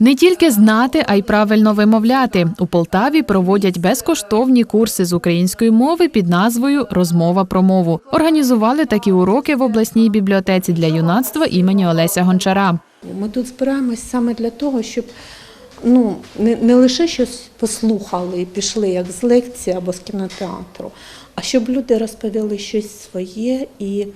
Не тільки знати, а й правильно вимовляти. У Полтаві проводять безкоштовні курси з української мови під назвою Розмова про мову. Організували такі уроки в обласній бібліотеці для юнацтва імені Олеся Гончара. Ми тут збираємось саме для того, щоб ну, не, не лише щось послухали і пішли як з лекції або з кінотеатру, а щоб люди розповіли щось своє і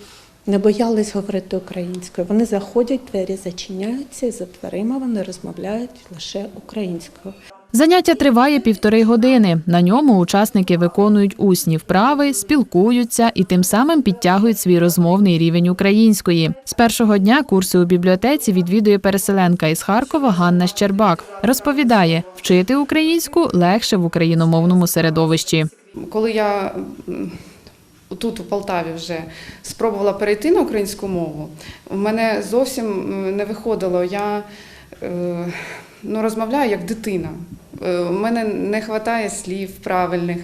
не боялись говорити українською. Вони заходять, двері зачиняються, і за дверима вони розмовляють лише українською. Заняття триває півтори години. На ньому учасники виконують усні вправи, спілкуються і тим самим підтягують свій розмовний рівень української. З першого дня курси у бібліотеці відвідує переселенка із Харкова Ганна Щербак. Розповідає, вчити українську легше в україномовному середовищі. Коли я тут, у Полтаві, вже спробувала перейти на українську мову, в мене зовсім не виходило. Я е, ну, розмовляю як дитина. Е, У мене не вистачає слів правильних.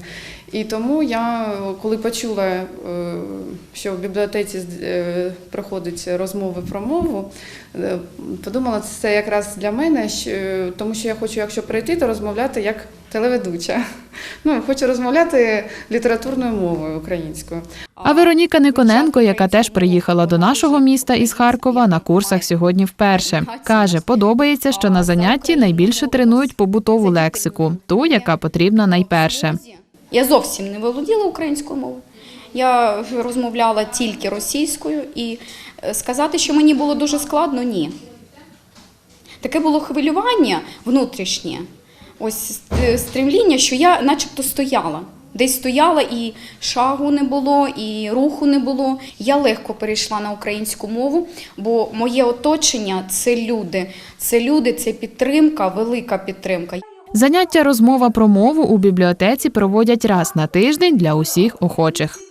І тому я, коли почула, е, що в бібліотеці е, проходять розмови про мову, е, подумала, це якраз для мене, тому що я хочу, якщо прийти, то розмовляти як телеведуча. Ну, хочу розмовляти літературною мовою українською. А Вероніка Никоненко, яка теж приїхала до нашого міста із Харкова, на курсах сьогодні вперше. Каже, подобається, що на занятті найбільше тренують побутову лексику, ту, яка потрібна найперше. Я зовсім не володіла українською мовою. Я розмовляла тільки російською, і е, сказати, що мені було дуже складно, ні. Таке було хвилювання внутрішнє, ось е, стремління, що я начебто стояла. Десь стояла і шагу не було, і руху не було. Я легко перейшла на українську мову, бо моє оточення це люди. Це люди, це підтримка, велика підтримка. Заняття розмова про мову у бібліотеці проводять раз на тиждень для усіх охочих.